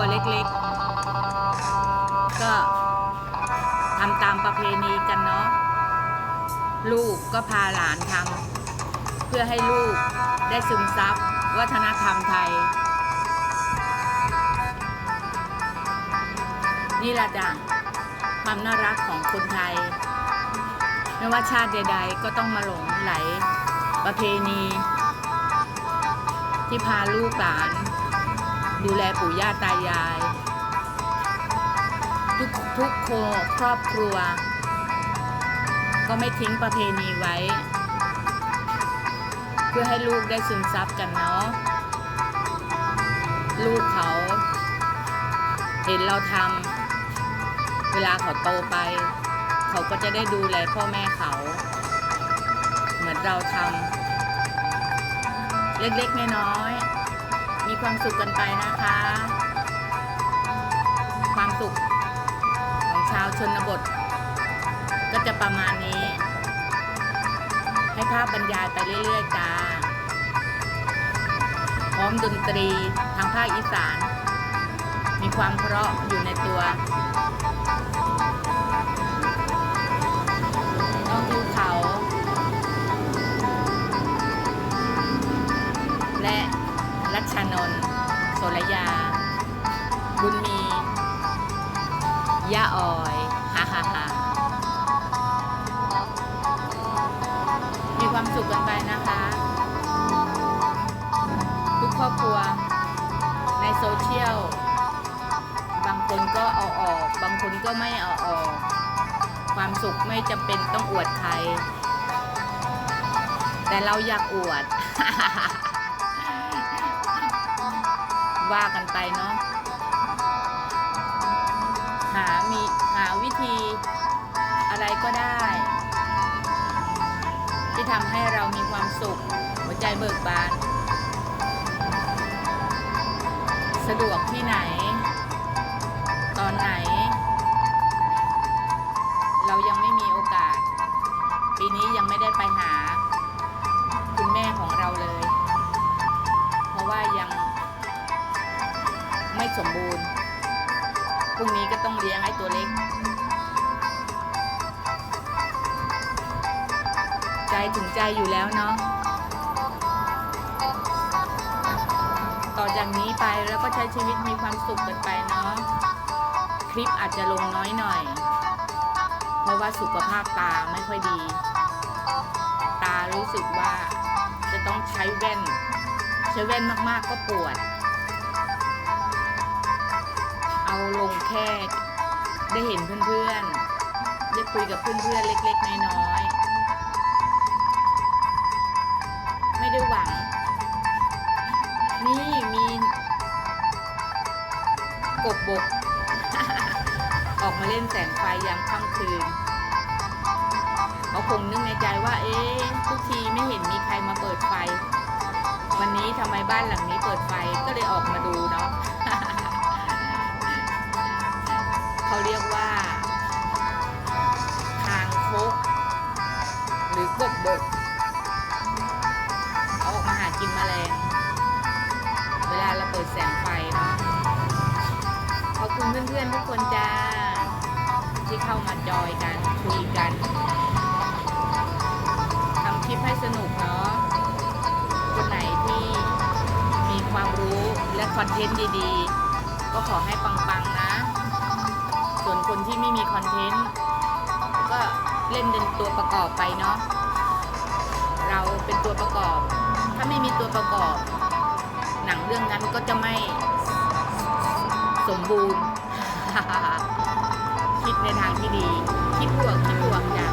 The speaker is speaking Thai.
วเล็กๆ ก็ทำตามประเพณีกันเนาะ ลูกก็พาหลานทำเพื่อให้ลูกได้ซึมซับวัฒนธรรมไทย นี่แหละจ้ะความน่ารักของคนไทย ไม่ว่าชาติใดๆ ก็ต้องมาหลงไหลประเพณี ที่พาลูกหลาน ดูแลปู่ย่าตายาย ทุกทุกโคครอบครัว ก็ไม่ทิ้งประเพณีไว้ เพื่อให้ลูกได้ซึมซับกันเนาะลูกเขา เห็นเราทำเวลาเขาโตไป เขาก็จะได้ดูแลพ่อแม่เขา เหมือนเราทำเล็กๆน้อยๆ ความสุขกันไปนะคะ ความสุขของชาวชนบท ก็จะประมาณนี้ ให้ภาพบรรยายไปเรื่อยๆจ้าพร้อมดนตรีทางภาคอีสาน มีความเพราะอยู่ในตัว ย่าออยฮ่าฮ่าฮ่ามีความสุขกันไปนะคะ ทุกครอบครัวในโซเชียล บางคนก็เอาออก บางคนก็ไม่เอาออก ความสุขไม่จำเป็นต้องอวดใคร แต่เราอยากอวด ว่ากันไปเนาะามีหาวิธีอะไรก็ได้ ที่ทำให้เรามีความสุข หัวใจเบิกบาน สะดวกที่ไหน ตอนไหน เรายังไม่มีโอกาส ปีนี้ยังไม่ได้ไปหา คุณแม่ของเราเลย เพราะว่ายังไม่สมบูรณ์ พรุ่งนี้ก็ต้องเลี้ยงไอ้ตัวเล็ก ใจถึงใจอยู่แล้วเนาะต่อจากนี้ไปแล้วก็ใช้ชีวิตมีความสุขกันไปเนาะคลิปอาจจะลงน้อยหน่อย เพราะว่าสุขภาพตาไม่ค่อยดี ตารู้สึกว่าจะต้องใช้แว่น ใช้แว่นมากๆก็ปวด แค่ได้เห็นเพื่อนๆ ได้คุยกับเพื่อนๆ เล็กๆ น้อยๆ ไม่ได้หวัง นี่มีกบบก ออกมาเล่นแสงไฟยามค่ำคืนเขาคงนึกในใจว่า เอ๊ะทุกทีไม่เห็นมีใครมาเปิดไฟ วันนี้ทำไมบ้านหลังนี้เปิดไฟก็เลยออกมาดูเนาะ เรียกว่าทางคกหรือกบบกเอาออกมาหากินแมลง เวลาเราเปิดแสงไฟเนาะขอบคุณเพื่อนๆทุกคนจ้า ที่เข้ามาจอยกัน คุยกันทำคลิปให้สนุกเนาะคนไหนที่มีความรู้และคอนเทนต์ดีๆ ก็ขอให้ปังๆนะ ส่วนคนที่ไม่มีคอนเทนต์ก็เล่นเป็นตัวประกอบไปเนาะเราเป็นตัวประกอบ ถ้าไม่มีตัวประกอบ หนังเรื่องนั้นก็จะไม่สมบูรณ์ คิดในทางที่ดี คิดบวกคิดบวกอย่า